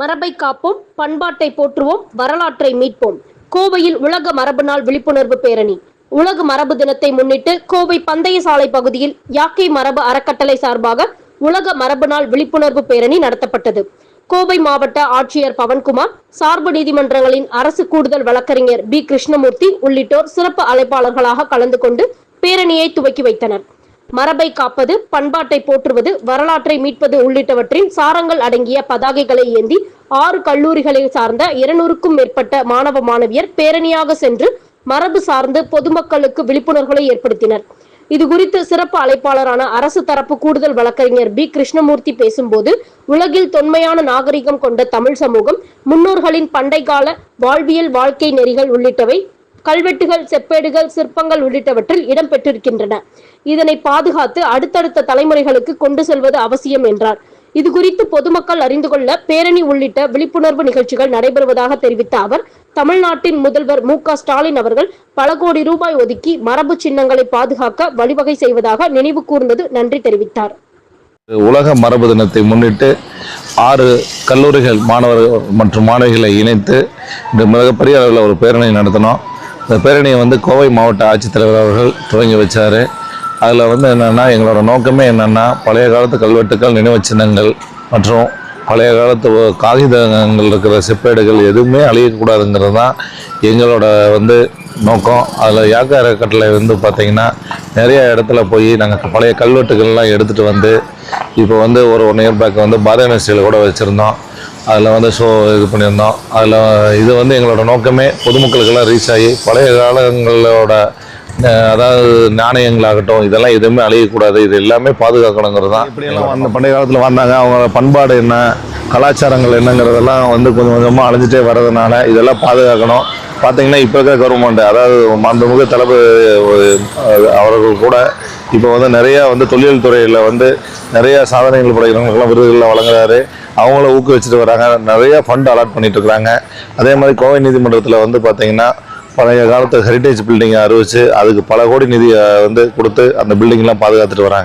மரபை காப்போம் பண்பாட்டை போற்றுவோம் வரலாற்றை மீட்போம். கோவையில் உலக மரபு நாள் விழிப்புணர்வு பேரணி. உலக மரபு தினத்தை முன்னிட்டு கோவை பந்தய சாலை பகுதியில் யாக்கை மரபு அறக்கட்டளை சார்பாக உலக மரபு நாள் விழிப்புணர்வு பேரணி நடத்தப்பட்டது. கோவை மாவட்ட ஆட்சியர் பவன்குமார் சார்பு நீதிமன்றங்களின் அரசு கூடுதல் வழக்கறிஞர் பி. கிருஷ்ணமூர்த்தி உள்ளிட்டோர் சிறப்பு அழைப்பாளர்களாக கலந்து கொண்டு பேரணியை துவக்கி வைத்தனர். மரபை காப்பது பண்பாட்டை போற்றுவது வரலாற்றை மீட்பது உள்ளிட்டவற்றின் சாரங்கள் அடங்கிய பதாகைகளை ஏந்தி ஆறு கல்லூரிகளை சார்ந்த இருநூறுக்கும் மேற்பட்ட மாணவ மாணவியர் பேரணியாக சென்று மரபு சார்ந்து பொதுமக்களுக்கு விழிப்புணர்வுகளை ஏற்படுத்தினர். இது குறித்து சிறப்பு அழைப்பாளரான அரசு தரப்பு கூடுதல் வழக்கறிஞர் பி. கிருஷ்ணமூர்த்தி பேசும்போது உலகில் தொன்மையான நாகரிகம் கொண்ட தமிழ் சமூகம் முன்னோர்களின் பண்டைக்கால வாழ்வியல் வாழ்க்கை நெறிகள் உள்ளிட்டவை கல்வெட்டுகள் செப்பேடுகள் சிற்பங்கள் உள்ளிட்டவற்றில் இடம்பெற்றிருக்கின்றன இதனை பாதுகாத்து அடுத்தடுத்த தலைமுறைகளுக்கு கொண்டு செல்வது அவசியம் என்றார். இது குறித்து பொதுமக்கள் அறிந்து கொள்ள பேரணி உள்ளிட்ட விழிப்புணர்வு நிகழ்ச்சிகள் நடைபெறுவதாக தெரிவித்த அவர் தமிழ்நாட்டின் முதல்வர் மு க ஸ்டாலின் அவர்கள் பல கோடி ரூபாய் ஒதுக்கி மரபு சின்னங்களை பாதுகாக்க வழிவகை செய்வதாக நினைவு கூர்ந்தது நன்றி தெரிவித்தார். உலக மரபு தினத்தை முன்னிட்டு ஆறு கல்லூரிகள் மாணவர்கள் மற்றும் மாணவிகளை இணைத்து இந்த மிகப்பெரிய அளவில் ஒரு பேரணி நடத்தினோம். இந்த பேரணியை வந்து கோவை மாவட்ட ஆட்சித்தலைவர் அவர்கள் துவங்கி வச்சார். அதில் வந்து என்னென்னா எங்களோட நோக்கமே என்னென்னா பழைய காலத்து கல்வெட்டுக்கள் நினைவு சின்னங்கள் மற்றும் பழைய காலத்து காகிதங்கள் இருக்கிற செப்பேடுகள் எதுவுமே அழியக்கூடாதுங்கிறது தான் எங்களோட வந்து நோக்கம். அதில் யாக்க அறக்கட்டளை வந்து பார்த்திங்கன்னா நிறைய இடத்துல போய் நாங்கள் பழைய கல்வெட்டுகள்லாம் எடுத்துகிட்டு வந்து இப்போ வந்து ஒரு ஒன் இயர் பேக் வந்து பாரதிய கூட வச்சுருந்தோம். அதில் வந்து ஷோ இது பண்ணியிருந்தோம். அதில் இது வந்து எங்களோட நோக்கமே பொதுமக்களுக்கெல்லாம் ரீச் ஆகி பழைய காலங்களோட அதாவது நாணயங்களாகட்டும் இதெல்லாம் எதுவுமே அழியக்கூடாது. இது எல்லாமே பாதுகாக்கணுங்கிறது தான் இப்படியெல்லாம் வந்து பண்டைய காலத்தில் வந்தாங்க. அவங்க பண்பாடு என்ன கலாச்சாரங்கள் என்னங்கிறதெல்லாம் வந்து கொஞ்சம் கொஞ்சமாக அழிஞ்சிட்டே வர்றதுனால இதெல்லாம் பாதுகாக்கணும். பார்த்தீங்கன்னா இப்போ இருக்க கவர்மெண்ட் அதாவது மாண்புமிகு தளபதி அவர்கள் கூட இப்போ வந்து நிறையா வந்து தொழில் துறையில் வந்து நிறையா சாதனைகள் படைக்கிறவங்களுக்கெல்லாம் விருதுகள்லாம் வழங்குறாரு. அவங்கள ஊக்குவிச்சுட்டு வராங்க. நிறையா ஃபண்ட் அலாட் பண்ணிட்டு இருக்காங்க அதே மாதிரி கோவை நீதிமன்றத்தில் வந்து பார்த்திங்கன்னா பழைய காலத்து ஹெரிட்டேஜ் பில்டிங்கை அறிவித்து அதுக்கு பல கோடி நிதியை வந்து கொடுத்து அந்த பில்டிங்லாம் பாதுகாத்துட்டு வராங்க.